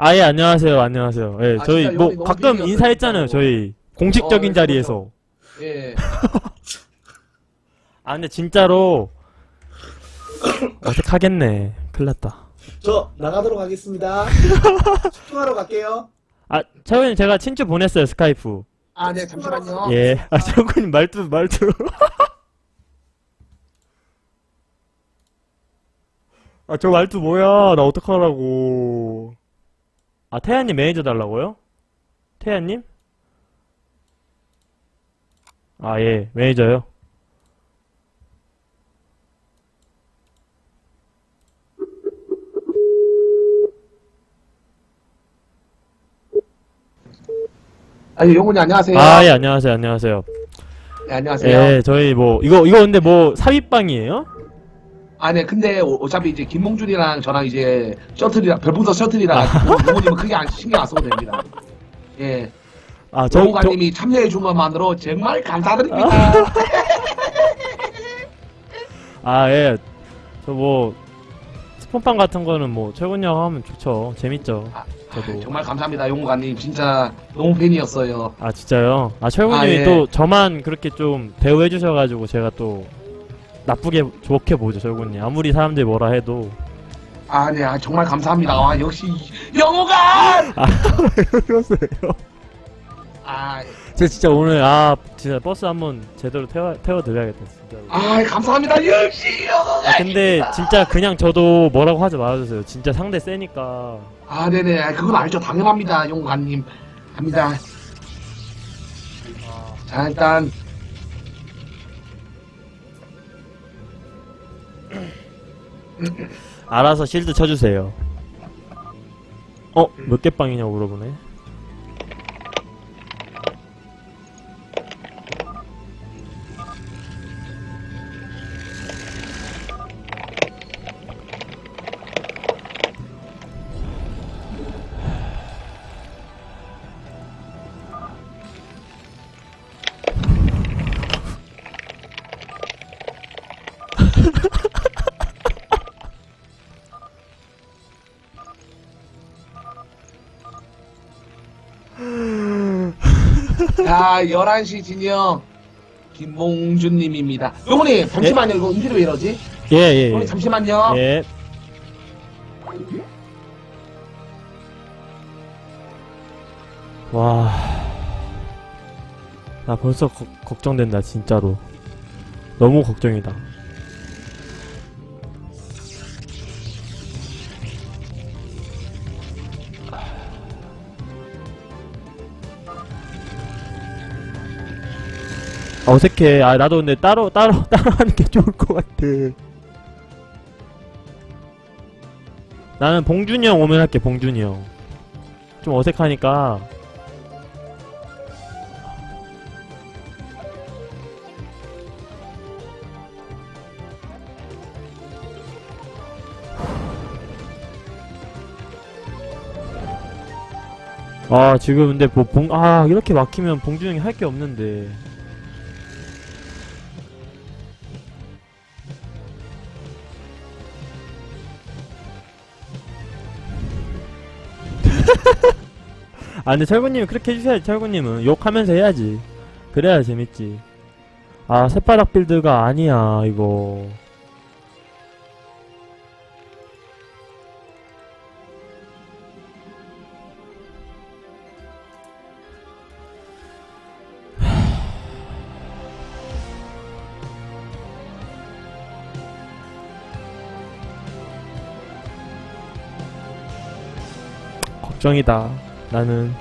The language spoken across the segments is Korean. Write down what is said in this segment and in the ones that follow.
아, 예, 안녕하세요. 안녕하세요. 예, 아, 저희 진짜 뭐 너무 가끔 인사했잖아요. 진짜로. 저희 공식적인 어, 자리에서. 예. 아, 근데 진짜로 어색하겠네. 큰일 났다. 저 나가도록 하겠습니다. 집중하러 갈게요. 아, 차원님 제가 친추 보냈어요. 스카이프. 아, 네, 잠시만요. 예. 아, 차원님 말투 말투. 아, 저 말투 뭐야? 나 어떡하라고. 아, 태연님 매니저 달라고요? 태연님? 아, 예, 매니저요. 아니, 용훈이 안녕하세요. 아, 예, 안녕하세요, 안녕하세요. 네, 안녕하세요. 예, 저희 뭐, 이거, 이거 근데 뭐, 삽입방이에요? 아, 네, 근데 어- 어차피 이제 김몽준이랑 저랑 이제 셔틀이랑, 별풍선 가지고 용훈님은 크게 안, 신경 안 써도 됩니다. 예. 아, 저, 저, 정우관님이 참여해 준 것만으로 정말 감사드립니다. 아, 예. 저 뭐, 스폰빵 같은 거는 뭐, 최군 형 하면 좋죠. 재밌죠. 아, 저도. 정말 감사합니다, 용우관님. 진짜 너무 팬이었어요. 아, 진짜요? 아, 최군님이 아, 예. 또 저만 그렇게 좀 대우해주셔가지고 제가 또 나쁘게, 좋게 보죠, 최군님. 아무리 사람들이 뭐라 해도. 아, 네, 아, 정말 감사합니다. 와, 역시 영우관! 아, 왜 그러세요? 아, 제가 진짜 오늘, 아, 진짜 버스 한번 제대로 태워, 태워드려야겠다, 진짜로. 아, 감사합니다. 역시 영우관! 아, 근데 진짜 그냥 저도 뭐라고 하지 말아주세요. 진짜 상대 세니까. 아, 네네. 아, 그건 알죠. 당연합니다, 용관님. 합니다. 자, 일단. 알아서 실드 쳐주세요. 어? 몇 개 빵이냐고 물어보네. 11시 진영. 김몽준님입니다. 용훈이, 잠시만요. 이거 음질이 왜 이러지? 예, 예, 예. 잠시만요. 예. 와. 나 벌써 거- 걱정된다, 진짜로. 너무 걱정이다. 어색해. 아, 나도 근데 따로, 따로, 따로 하는 게 좋을 것 같아. 나는 봉준이 형 오면 할게, 봉준이 형. 좀 어색하니까. 아, 지금 근데 뭐, 봉, 아, 이렇게 막히면 봉준이 형이 할게 없는데. 아 근데 철구님이 그렇게 해주셔야지 철구님은 욕하면서 해야지. 그래야 재밌지. 아 새바닥 빌드가 아니야 이거 걱정이다. 나는.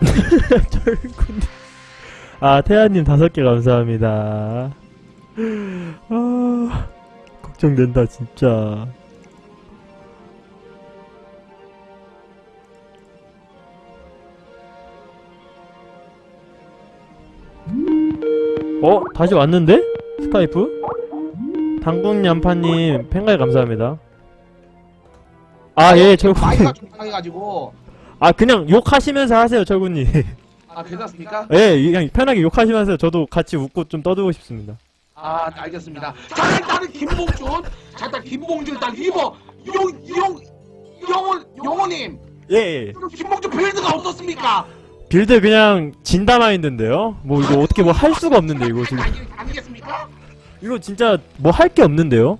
철구님. 아 태아님 다섯 개 감사합니다. 아 걱정된다 진짜. 어? 다시 왔는데? 스카이프? 당국 얌파님 팬가이 감사합니다 아 예 철구님 마이크가 좀 이상해가지고. 아 그냥 욕하시면서 하세요 철구님 아, 괜찮습니까? 예 그냥 편하게 욕하시면서 저도 같이 웃고 좀 떠들고 싶습니다 아, 알겠습니다. 자, 일단은 김봉준. 자, 일단 김봉준 일단 리버. 용, 영호, 영호님, 예, 예. 김봉준 빌드가 어떻습니까? 빌드 그냥 진담하인데요. 뭐 이거 어떻게 뭐 할 수가 없는데 이거 지금. 아니, 아니겠습니까? 이거 진짜 뭐 할 게 없는데요.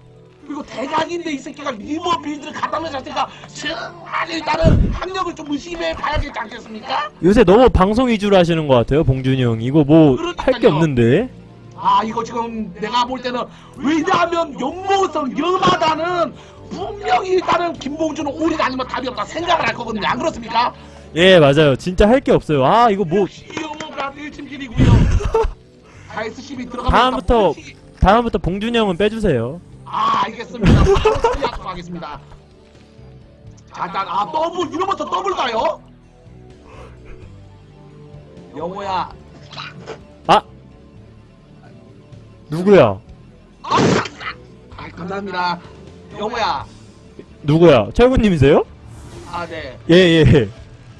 그리고 대각인데 이 새끼가 리버 빌드를 놓은 자체가 정말 일단은 학력을 좀 의심해 봐야겠지 않겠습니까? 요새 너무 방송 위주로 하시는 것 같아요, 봉준이 형. 이거 뭐 할 게 그러니까요. 없는데. 아 이거 지금 내가 볼 때는 왜냐하면 연모성 염하다는 분명히 일단은 김봉준은 올인 아니면 답이 없다 생각을 할 거거든요 안 그렇습니까? 예, 맞아요. 진짜 할 게 없어요. 아, 이거 뭐 시영호가 1팀킬이고요 자 SCB 들어가면 다음부터 다음부터 봉준이 형은 빼주세요. 아 알겠습니다 바로 처리하도록 하겠습니다 자 일단 아 더블 이러면서 더블 가요? 영호야 아 누구야? 아, 아 감사합니다 영호야 누구야? 철구님이세요? 아 네 예, 예.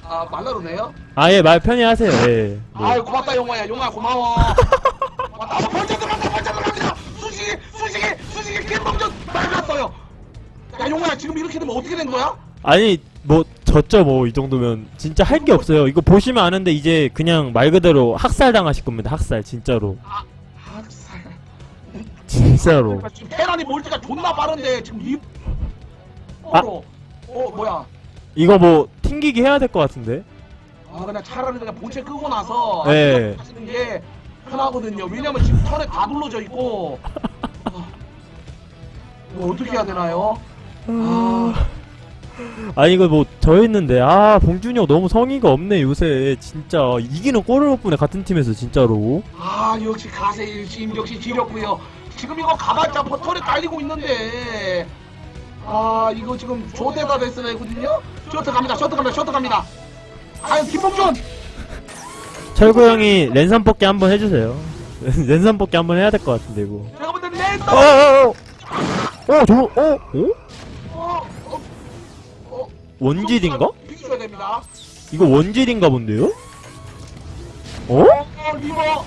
아 말라로네요? 아예 말 편히 하세요. 예. 뭐. 아이 고맙다 용화야 용화 고마워 아 벌써 들어간다 벌써 들어간다 수식이 수식이 수식이 김봉준 빨랐어요 야 용화야 지금 이렇게 되면 어떻게 된 거야? 아니 뭐 졌죠 뭐 이 정도면 진짜 할 게 없어요. 이거 보시면 아는데 이제 그냥 말 그대로 학살 당하실 겁니다. 학살 진짜로. 아 학살 진짜로. 지금 테란이 몰지가 존나 빠른데 지금 이 아. 어, 어 뭐야 이거 뭐 튕기기 해야 될 것 같은데. 아 그냥 차라리 그냥 본체 끄고 나서 네. 하시는 게 편하거든요 왜냐면 지금 턴에 다 눌러져 있고 어떻게 해야 되나요? 아. 아 이거 뭐저 했는데 아 봉준이 형 너무 성의가 없네 요새. 진짜 이기는 골을 못 보네 같은 팀에서 진짜로. 아 역시 가세 일 심 역시 지렸고요. 지금 이거 가봤자 버터에 깔리고 있는데. 아 이거 지금 조대가 됐어야거든요? 셔터 갑니다 셔터 갑니다 셔터 갑니다. 과연 김봉준! 철구 형이 랜선 뽑기 한번 해주세요. 랜선 뽑기 한번 해야 될 것 같은데 이거. 제가 볼때 랜더 어 저거 어? 어? 어, 어, 어, 원질인가? 비켜줘야 됩니다 이거 원질인가 본데요? 어? 어 리버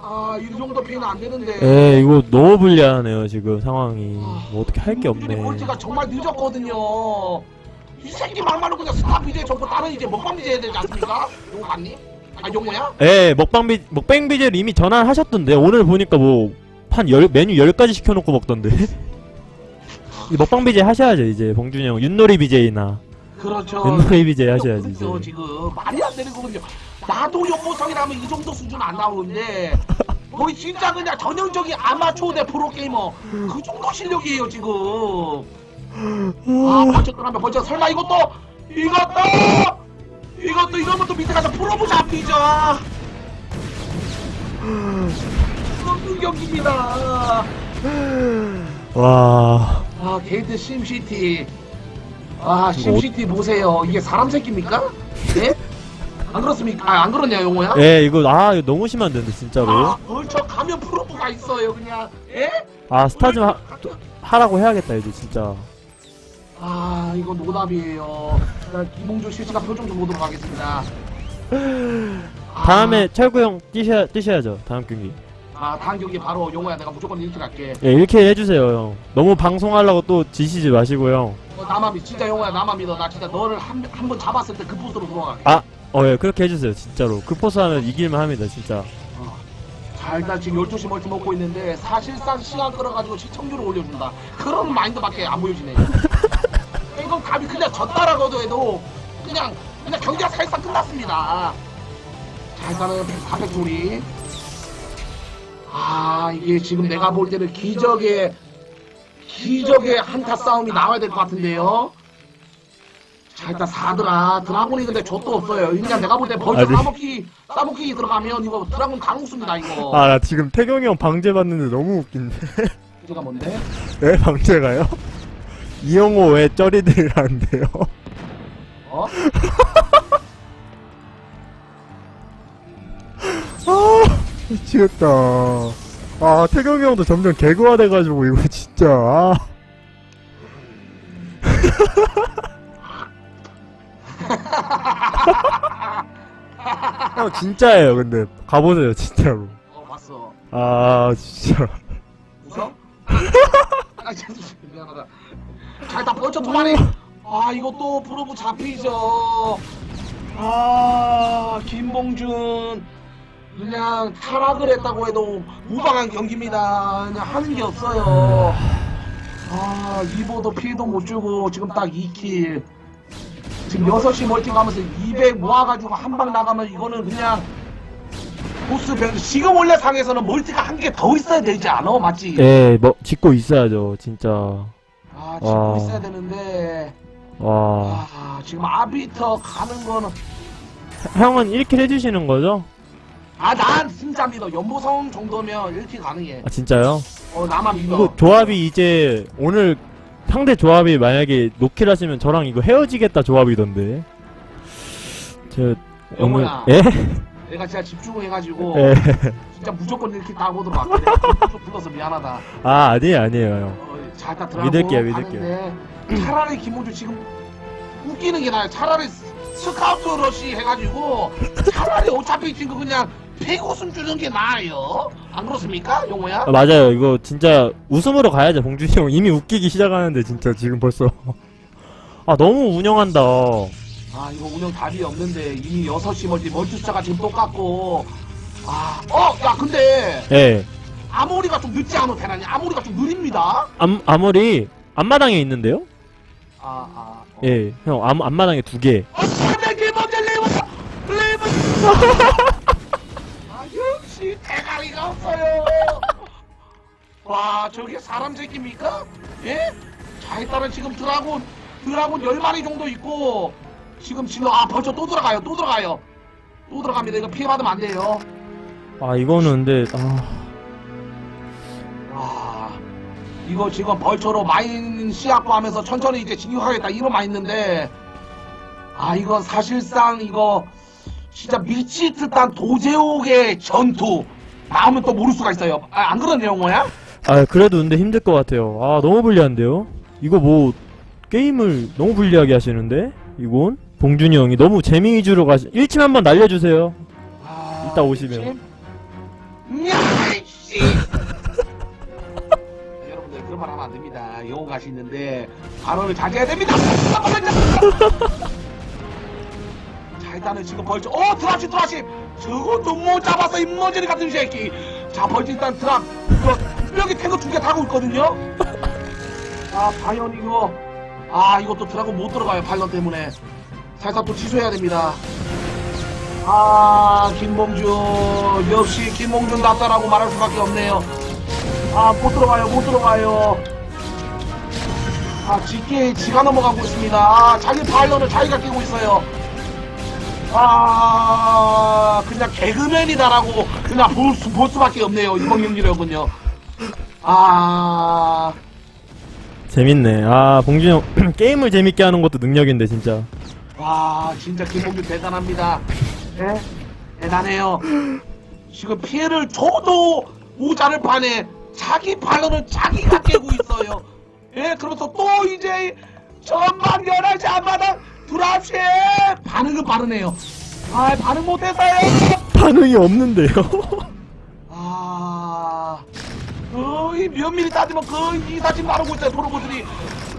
아 이 정도 피는 안 되는데 에 이거 너무 불리하네요 지금 상황이 뭐 어떻게 할 게 없네 볼지가 정말 늦었거든요 이 새끼 말만 하고 그냥 스탑 이제 저거 다른 이제 먹방 비제 해야 되지 않습니까? 용호 맞니? 아 용호야? 에 먹방 비 먹방 비제를 이미 전환하셨던데 오늘 보니까 뭐 한 열 메뉴 10가지 시켜놓고 먹던데. 이 먹방 비제 하셔야죠 이제 봉준이 형. 윷놀이 비제이나. 그렇죠. 윷놀이 비제 하셔야지 이제 그렇죠, 지금. 말이 안 되는 거거든요. 나도 연보성이라면 이 정도 수준 안 나오는데 거의 진짜 그냥 전형적인 아마추어 대 프로 게이머. 그 정도 실력이에요 지금. 아 벌써 떠나면 벌써 설마 이것도 이것도 이것도 이러면 또 밑에 가서 프로브 잡히죠. 경기입니다. 와 아 게이트 심시티 아 심시티 보세요 이게 사람 새끼입니까? 예? 안 그렇습니까? 아, 안 그렇냐 용호야? 에 이거 아 이거 너무 심한데 진짜로 아 벌써 가면 프로브가 있어요 그냥 예? 아 스타 좀 하, 또 하라고 해야겠다 이제 진짜 아 이거 노답이에요 자, 김봉준 실시간 표정 좀 보도록 하겠습니다 아, 다음에 철구 형 뛰셔야 뛰셔야죠 다음 경기 아 다음 경기 바로 용호야 내가 무조건 이렇게 갈게. 예 이렇게 해주세요 형. 너무 방송하려고 또 지시지 마시고요. 어, 나만 믿 진짜 용호야 나만 믿어. 나 진짜 너를 한 한 번 잡았을 때 그 포스로 돌아갈게 아 어 예 그렇게 해주세요 진짜로. 그 포스 하면 이길만 합니다 진짜. 어. 자 일단 지금 12시 멀티 먹고 있는데 사실상 시간 끌어가지고 시청률을 올려준다. 그런 마인드밖에 안 보여지네. 이건 감히 그냥 졌다라고도 해도 그냥 그냥 경기가 사실상 끝났습니다. 자 일단은 400조리 아 이게 지금 내가 볼 때는 기적의 기적의 한타 싸움이 나와야 될 것 같은데요 자 일단 4드라 드라곤이 근데 좆도 없어요 그냥 내가 볼 때 벌써 아니. 싸먹기 싸먹기 들어가면 이거 드라곤 다 먹습니다 이거 아 나 지금 태경이 형 방제 받는데 너무 웃긴데 제가 뭔데? 왜 방제가요? 이영호 왜 쩌리들 하는데요? 어? 미치겠다 아 태경이 형도 점점 개그화 돼가지고 이거 진짜 아. 형 진짜예요 근데 가보세요 진짜로 어 봤어 아 진짜 웃어? 아, 죄송해요. 미안하다. 벌써 두 마리. 아, 이것도 프로브 잡히죠. 아, 김봉준. 그냥 타락을 했다고 해도 무방한 경기입니다. 그냥 하는 게 없어요. 아, 리버도 피해도 못 주고, 지금 딱 2킬. 지금 6시 멀티 가면서 200 모아가지고 한 방 나가면 이거는 그냥 보스 변 지금 원래 상에서는 멀티가 한 개 더 있어야 되지 않아? 맞지? 예, 뭐 짓고 있어야죠, 진짜. 아, 지금 와. 있어야 되는데. 와. 아, 지금 아비터 가는 거는. 형은 1킬 해주시는 거죠? 아, 난 진짜 믿어. 연보성 정도면 1킬 가능해. 아 진짜요? 어, 나만 믿어. 이거 조합이 이제 오늘 상대 조합이 만약에 노킬 하시면 저랑 이거 헤어지겠다 조합이던데. 저 오늘 영호야. 예? 내가 진짜 집중을 해가지고. 예. 진짜 무조건 1킬 따고. 내가 좀 불러서 미안하다. 아 아니에요 아니에요 형. 어, 자, 일단 들어가고 믿을게요, 믿을게요. 차라리 김호주 지금 웃기는 게 나아요. 차라리 스- 스카우트 러시 해가지고 차라리 어차피 지금 그냥 패고숨 주는 게 나아요. 안 그렇습니까, 용호야? 아, 맞아요 이거 진짜 웃음으로 가야죠 봉준이 형 이미 웃기기 시작하는데 진짜 지금 벌써 아 너무 운영한다. 아 이거 운영 답이 없는데 이미 6시 멀티 멀티 숫자가 지금 똑같고 아, 어, 야 근데 예. 아모리가 좀 늦지 않아 대란이 아모리가 좀 느립니다. 암 아무리 앞마당에 있는데요? 아, 아, 어. 예, 형 앞, 앞마당에 두 개. 어, 먼저 레이먼 레이먼. 아 없어요. 와 저게 사람 새끼입니까? 예? 자 일단은 지금 드라군 드라군 열 마리 정도 있고 지금 지금 아 벌써 또 들어가요 또 들어가요 또 들어갑니다 이거 피해 받으면 안 돼요. 아 이거는 근데 아 와 이거 지금 벌처로 마인 시합도 하면서 천천히 이제 진입하겠다 이런 마인드인데 아 이건 사실상 이거 진짜 미치 듯한 도제옥의 전투 나오면 또 모를 수가 있어요 아, 안 그러냐 영호야? 아 그래도 근데 힘들 것 같아요. 아 너무 불리한데요? 이거 뭐 게임을 너무 불리하게 하시는데 이건 봉준이 형이 너무 재미 위주로 가시. 1침 한번 날려주세요. 아, 이따 오시면. 야이씨 여러분들 그런 말 하면 안 됩니다 영호 가시 있는데 발언을 자제해야 됩니다 자 일단은 지금 벌써 어 드랍십 드랍십 저것도 못 잡았어 인머저리 같은 새끼. 자 벌써 일단 드랍 이거 분명히 탱크 두개 타고 있거든요? 아 과연 이거. 아 이것도 드라곤 못 들어가요 발런 때문에. 살짝 또 취소해야 됩니다. 아 김봉준 역시 김봉준 답다라고 말할 수밖에 없네요. 아 못 들어가요 못 들어가요. 아 GK 지가 넘어가고 있습니다. 아 자기 파일런을 자기가 끼고 있어요 아 그냥 개그맨이다라고 그냥 볼, 수, 볼 수밖에 없네요 이번 경기력은요 아 재밌네. 아 봉준이 형 게임을 재밌게 하는 것도 능력인데 진짜. 와 진짜 김봉준 대단합니다. 예? 대단해요. 지금 피해를 줘도 모자를 파네. 자기 발로는 자기가 깨고 있어요. 예? 그러면서 또 이제 전방 11시 앞마당 드랍시 반응은 빠르네요. 아 반응 못해서요. 반응이 없는데요? 아 거의 면밀히 따지면 거의 이 사진 나르고 있어요 도로고들이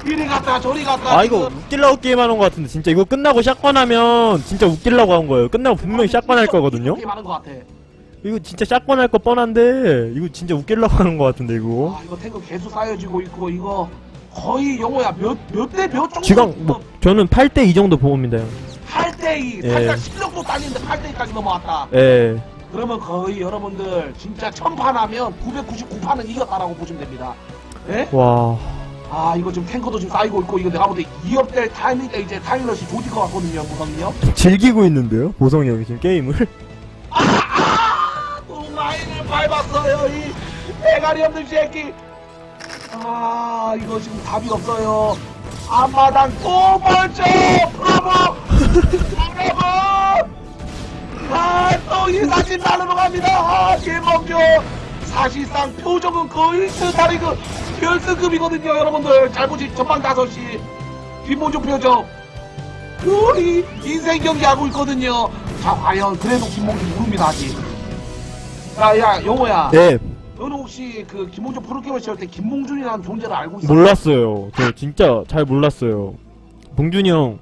이리 갔다 저리 갔다 아 이거 웃기려고 게임하는 것 같은데 진짜 이거 끝나고 샷건하면 진짜 웃기려고 한 거예요. 끝나고 분명히 샷건 할 거거든요. 많은 것 같아. 이거 진짜 샷건 할 거 뻔한데 이거 진짜 웃기려고 하는 것 같은데 이거. 아 이거 탱크 계속 쌓여지고 있고 이거 거의 영호야 몇 몇 대 몇 정도 지금 뭐 저는 8대 2 정도 보입니다. 형. 8대2 예. 살짝 실력도 딸리는데 8대2까지 넘어왔다 예. 그러면 거의 여러분들 진짜 천판 하면 999판은 이겼다라고 보시면 됩니다 예? 와. 아 이거 지금 탱커도 지금 쌓이고 있고 이거 내가 볼때 2업될 타이밍 때 이제 타이머시 조질 것 같거든요 무성이요 즐기고 있는데요? 보성이 형이 지금 게임을. 아또 라인을 밟았어요 이 대가리 없는 새끼 아 이거 지금 답이 없어요. 앞마당 또 벌써 브라보! 브라보! 아또 이 사진 나누러 갑니다. 아 김범주 사실상 표정은 거의 스타리그 결승급이거든요 여러분들. 잘 보시 전방 5시 김범주 표정. 거의 인생 경기 하고 있거든요. 자 과연 그래도 김범주 모릅니다 아직. 야야 영호야. 네. 너는 혹시 그 김봉준 프로게임을 시작할 때 김봉준이라는 존재를 알고 있어? 몰랐어요. 저 진짜 잘 몰랐어요. 봉준이 형,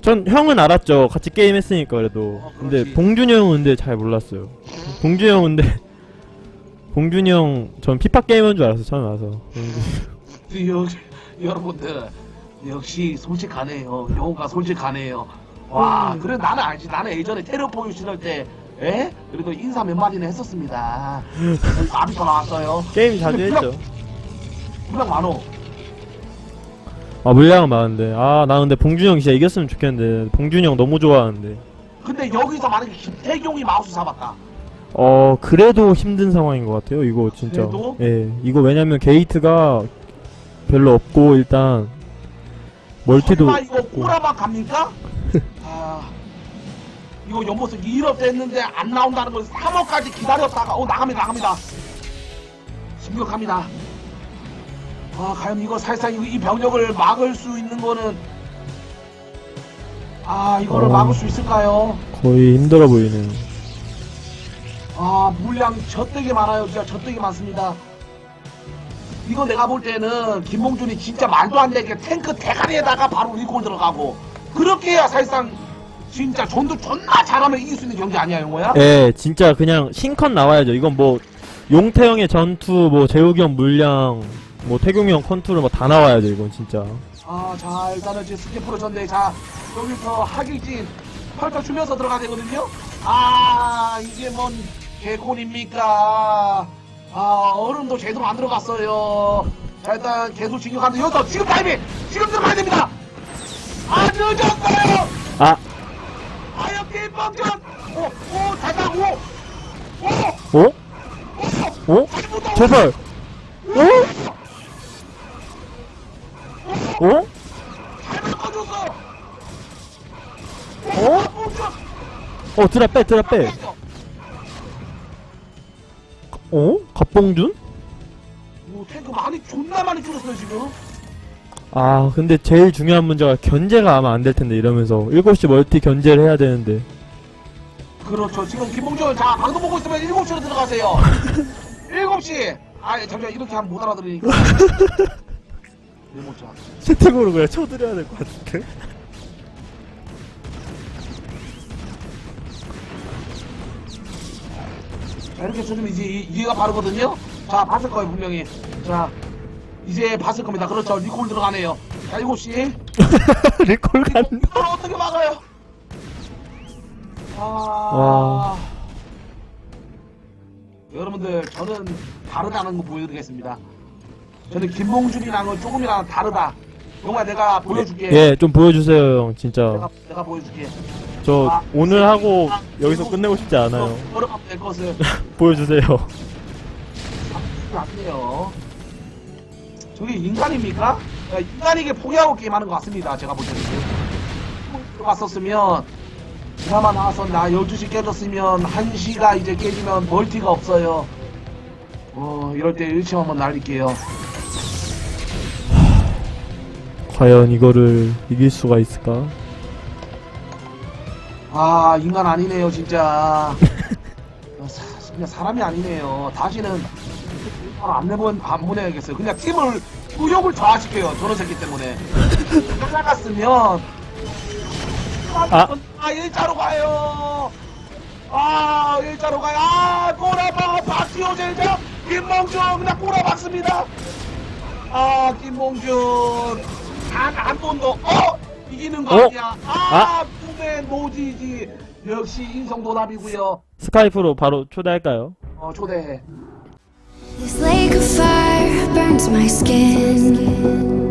전 형은 알았죠. 같이 게임 했으니까 그래도. 어, 근데 그렇지. 봉준이 형은 근데 잘 몰랐어요. 봉준이 형 근데 봉준이 형, 전 피파 게이머인 줄 알았어 처음에 와서. 역시, 여러분들 역시 솔직하네요. 영호가 솔직하네요. 와 음. 그래 나는 알지. 나는 예전에 테러 포유 시절 때 에? 그래도 인사 몇 마디는 했었습니다. 아비터 나왔어요. 게임 자주 했죠. 물량 많어. 아 물량은 많은데. 아 나 근데 봉준이 형 진짜 이겼으면 좋겠는데. 봉준이 형 너무 좋아하는데. 근데 여기서 만약에 김태경이 마우스 잡았다. 어 그래도 힘든 상황인 것 같아요. 이거 진짜. 그래도? 예, 이거 왜냐면 게이트가 별로 없고 일단 멀티도 설마 이거 꼬라만 갑니까? 아 이거 연보스 2업 됐는데 안 나온다는 걸 3업까지 기다렸다가 어 나갑니다 나갑니다 심각합니다 아 과연 이거 살짝 이, 이 병력을 막을 수 있는 거는 아 이거를 어. 막을 수 있을까요? 거의 힘들어 보이네요. 아 물량 젖되게 많아요 진짜 젖되게 많습니다 이거 내가 볼 때는 김봉준이 진짜 말도 안 되게 탱크 대가리에다가 바로 리콜 들어가고 그렇게 해야 사실상 진짜 전도 존나 잘하면 이길 수 있는 경기 아니야 영호야? 예, 진짜 그냥 신컨 나와야죠. 이건 뭐 용태형의 전투, 뭐 재욱이 형 물량, 뭐 태경이 형 컨트롤 뭐 다 나와야죠. 이건 진짜. 아 자 일단은 지금 스키프로 전대 자 여기서 하길진 펼쳐주면서 들어가야 되거든요 아 이게 뭔 개콘입니까 아 얼음도 제대로 안 들어갔어요 자 일단 계속 진격하는데 여기서 지금 타이밍 지금 들어가야 됩니다 아 늦었어요 아, 김범준 오오 달달 오오 어? 어? 제발. 어? 어? 잘 바꿔줬어 어? 범준 어, 드라 빼, 드라 빼. 어? 갑봉준? 오 탱크 많이 존나 많이 줄었어요 지금 아, 근데 제일 중요한 문제가 견제가 아마 안 될 텐데 이러면서 7시 멀티 견제를 해야 되는데. 그렇죠. 지금 김봉준 자 방송 보고 있으면 7시로 들어가세요. 7시. 아 잠시만 이렇게 하면 못 알아들으니까. 채팅으로 그냥 쳐드려야 될 것 같은데. 자 이렇게 쳐주면 이제 이- 이해가 바르거든요. 자 봤을 거예요 분명히. 자 이제 봤을 겁니다. 그렇죠. 리콜 들어가네요. 자 7시. 리콜 간. 이걸 어떻게 막아요? 아. 와. 여러분들 저는 다르다는 거 보여드리겠습니다. 저는 김봉준이랑은 조금이랑 다르다. 영화 내가 보여줄게. 예, 좀 보여주세요, 형. 진짜. 내가 내가 보여줄게. 저 오늘 하고 여기서 끝내고 싶지 않아요. 걸어가면 될 것을 보여주세요. 아니에요. 저게 인간입니까? 야, 인간에게 포기하고 게임하는 것 같습니다. 제가 볼 때는. 들어갔었으면 드라마 나와서 나 12시 깨졌으면 1시가 이제 깨지면 멀티가 없어요. 어 이럴 때 일침 한번 날릴게요. 과연 이거를 이길 수가 있을까? 아 인간 아니네요 진짜 그냥 사람이 아니네요 다시는 안 내본 안 보내야겠어요. 그냥 팀을 의욕을 저하시켜요. 저런 새끼 때문에. 나갔으면. 아. 아 일자로 가요. 아 일자로 가요. 아 꼬라박 박지호 제자 김봉준 그냥 꼬라박습니다. 아 김봉준 단한 번도 어? 이기는 거 어? 아니야. 아 꿈의 노지지. 역시 인성도답이고요. 스카이프로 바로 초대할까요? 어 초대해 This lake of fire burns my skin.